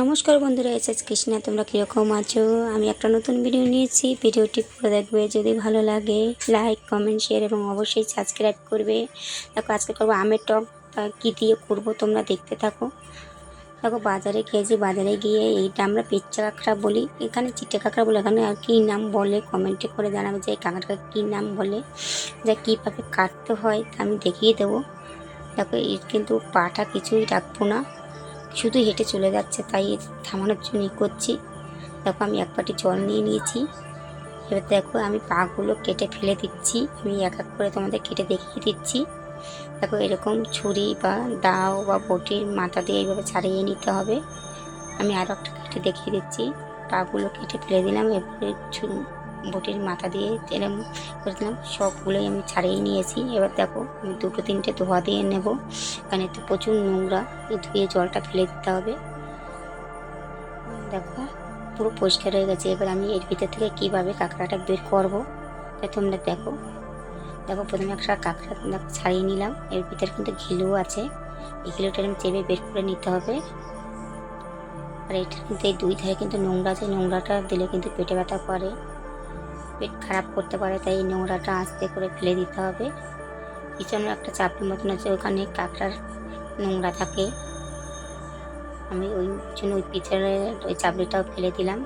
নমস্কার বন্ধুরা, S S Krishna, তোমরা কীরকম আছো? আমি একটা নতুন ভিডিও নিয়েছি। ভিডিওটি পুরো দেখবে। যদি ভালো লাগে লাইক কমেন্ট শেয়ার এবং অবশ্যই সাবস্ক্রাইব করবে। দেখো, আজকে করব আমের টক কী দিয়ে করব তোমরা দেখতে থাকো। দেখো, বাজারে খেয়েছি, বাজারে গিয়ে এইটা আমরা পেচ্চা কাঁকড়া বলি। এখানে চিটে কাঁকড়া বলে, এখানে আর কী নাম বলে? কমেন্টে করে জানাবে যে এই কাঁকড়াটা কী নাম বলে? যা কীভাবে কাটতে হয় তা আমি দেখিয়ে দেবো। দেখো, এর কিন্তু পাটা কিছুই রাখব না। শুধু হেঁটে চলে যাচ্ছে, তাই থামানোর জন্য ই করছি। দেখো আমি এক পাটি জল নিয়ে নিয়েছি। এবার দেখো আমি পাগুলো কেটে ফেলে দিচ্ছি। আমি এক এক করে তোমাদের কেটে দেখিয়ে দিচ্ছি। দেখো এরকম ছুরি বা দাও বা বটির মাথা দিয়ে এইভাবে ছাড়িয়ে নিতে হবে। আমি আরও একটা কেটে দেখিয়ে দিচ্ছি। পাগুলো কেটে ফেলে দিলাম, এবারে বটির মাথা দিয়ে এরকম করে দিলাম। সবগুলোই আমি ছাড়িয়ে নিয়েছি। এবার দেখো, আমি দুটো তিনটে ধোয়া দিয়ে নেব। কারণ এতে প্রচুর নোংরা ধুয়ে জলটা ফেলে দিতে হবে। দেখো, পুরো পরিষ্কার হয়ে গেছে। এবার আমি এর ভিতর থেকে কীভাবে কাঁকড়াটা বের করব তা তোমরা দেখো। দেখো, প্রথমে একটা কাঁকড়া ছাড়িয়ে নিলাম। এর ভিতরে কিন্তু ঘিলু আছে। এই ঘিলুটা আমি চেপে বের করে নিতে হবে। আর এটা কিন্তু এই দুই ধারে কিন্তু নোংরা আছে। নোংরাটা দিলে কিন্তু পেটে ব্যথা করে। পেট খারাপ করতে পারে, তাই এই নোংরাটা আস্তে করে ফেলে দিতে হবে। পিছনে একটা চাপড়ির মতন আছে, ওখানে কাঁকড়ার নোংরা থাকে। আমি ওই জন্য ওই পিছনে ওই চাপড়িটাও ফেলে দিলাম।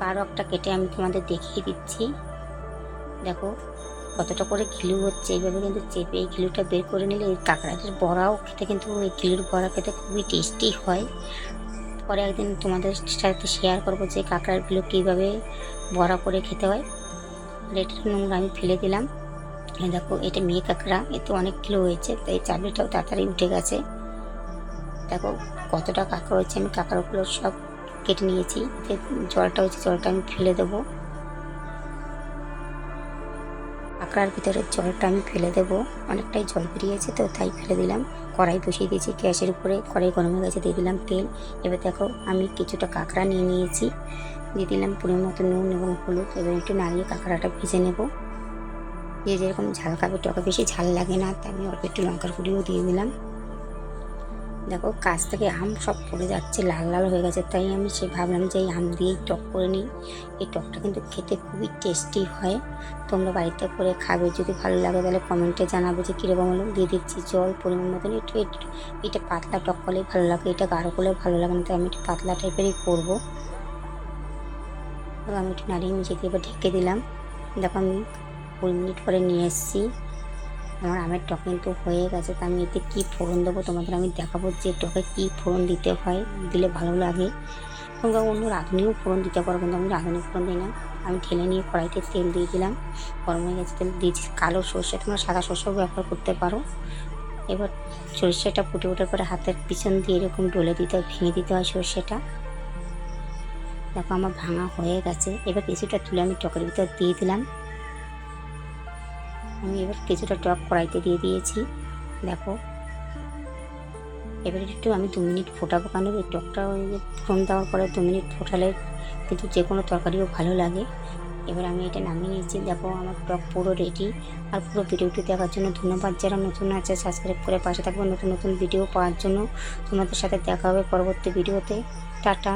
আরও একটা কেটে আমি তোমাদের দেখিয়ে দিচ্ছি। দেখো, কতটা করে ঘিলু হচ্ছে। এইভাবে কিন্তু চেপে এই ঘিলুটা বের করে নিলে এই কাঁকড়াদের বড়াও খেতে কিন্তু ওই ঘিলুর বড়া খেতে খুবই টেস্টি হয়। পরে একদিন তোমাদের সাথে শেয়ার করব যে কাঁকড়াগুলো কীভাবে বড়া করে খেতে হয়। আর এটার নোংরা আমি ফেলে দিলাম। দেখো, এটা মেয়ে কাঁকড়া এতে অনেক কিলো হয়েছে, তাই চাবড়িটাও তাড়াতাড়ি উঠে গেছে। দেখো, কতটা কাঁকড়া হয়েছে, আমি কাঁকড়াগুলো সব কেটে নিয়েছি জলটা হয়েছে জলটা আমি ফেলে দেবো। কাঁকড়ার ভিতরে জলটা আমি ফেলে দেব। অনেকটাই জল বেরিয়েছে তো তাই ফেলে দিলাম। কড়াই বসিয়ে দিয়েছি, গ্যাসের উপরে কড়াই গরম হয়ে গেছে, দিয়ে দিলাম তেল। এবার দেখো আমি কিছুটা কাঁকড়া নিয়ে নিয়েছি। দিয়ে দিলাম পুরো মতো নুন এবং হলুদ এবার একটু নাড়িয়ে কাঁকড়াটা ভেজে নেব। যে যেরকম ঝাল খাবে, টকে বেশি ঝাল লাগে না, তাই আমি অল্প একটু লঙ্কার গুঁড়িও দিয়ে দিলাম। দেখো কাছ থেকে আম সব পড়ে যাচ্ছে, লাল লাল হয়ে গেছে, তাই আমি সে ভাবলাম যে এই আম দিয়েই টক করে নিই। এই টকটা কিন্তু খেতে খুবই টেস্টি হয়। তোমরা বাড়িতে করে খাবে, যদি ভালো লাগে তাহলে কমেন্টে জানাবে যে কীরকম হলো। দিয়ে দিচ্ছি জল, পরিমাণ মতন। একটু এটা পাতলা টক করলেই ভালো লাগে, এটা গাঢ় করলে ভালো লাগে না, তাই আমি একটু পাতলা টাইপেরই করব। আমি একটু নাড়িয়ে মিশিয়ে দিয়ে ঢেকে দিলাম। দেখো আমি কুড়ি মিনিট পরে নিয়ে এসেছি। আমার আমের টক কিন্তু হয়ে গেছে, তা আমি এতে কী ফোড়ন দেবো তোমাদের আমি দেখাবো যে টকে কী ফোড়ন দিতে হয়, দিলে ভালো লাগে। তোমরা অন্য রাঁধুনিও ফোড়ন দিতে পারো, কিন্তু আমি রাঁধুনি ফোড়ন দিই না। আমি ঢেলে নিয়ে কড়াইতে তেল দিয়ে দিলাম, গরম হয়ে গেছে, তেল দিয়েছি কালো সর্ষে, তোমরা সাদা সর্ষেও ব্যবহার করতে পারো। এবার সর্ষেটা ফুটে ওঠার পরে হাতের পিছন দিয়ে এরকম ডলে দিতে হয়, ভেঙে দিতে হয় সর্ষেটা। দেখো আমার ভাঙা হয়ে গেছে, এবার কিছুটা তুলে আমি টকের ভিতর দিয়ে দিলাম। আমি এবার কিছুটা টক কড়াইতে দিয়ে দিয়েছি। দেখো। এবার একটু আমি দু মিনিট ফোটাবো কারণ এই টকটা ফোড়ন দেওয়ার পরে দু মিনিট ফোটালে কিন্তু যে কোনো তরকারিও ভালো লাগে। এবার আমি এটা নামিয়ে নিয়েছি। দেখো, আমার টক পুরো রেডি আর পুরো ভিডিওটি দেখার জন্য ধন্যবাদ। যারা নতুন আছে সাবস্ক্রাইব করে পাশে থাকবে। নতুন নতুন ভিডিও পাওয়ার জন্য তোমাদের সাথে দেখা হবে পরবর্তী ভিডিওতে টাটা।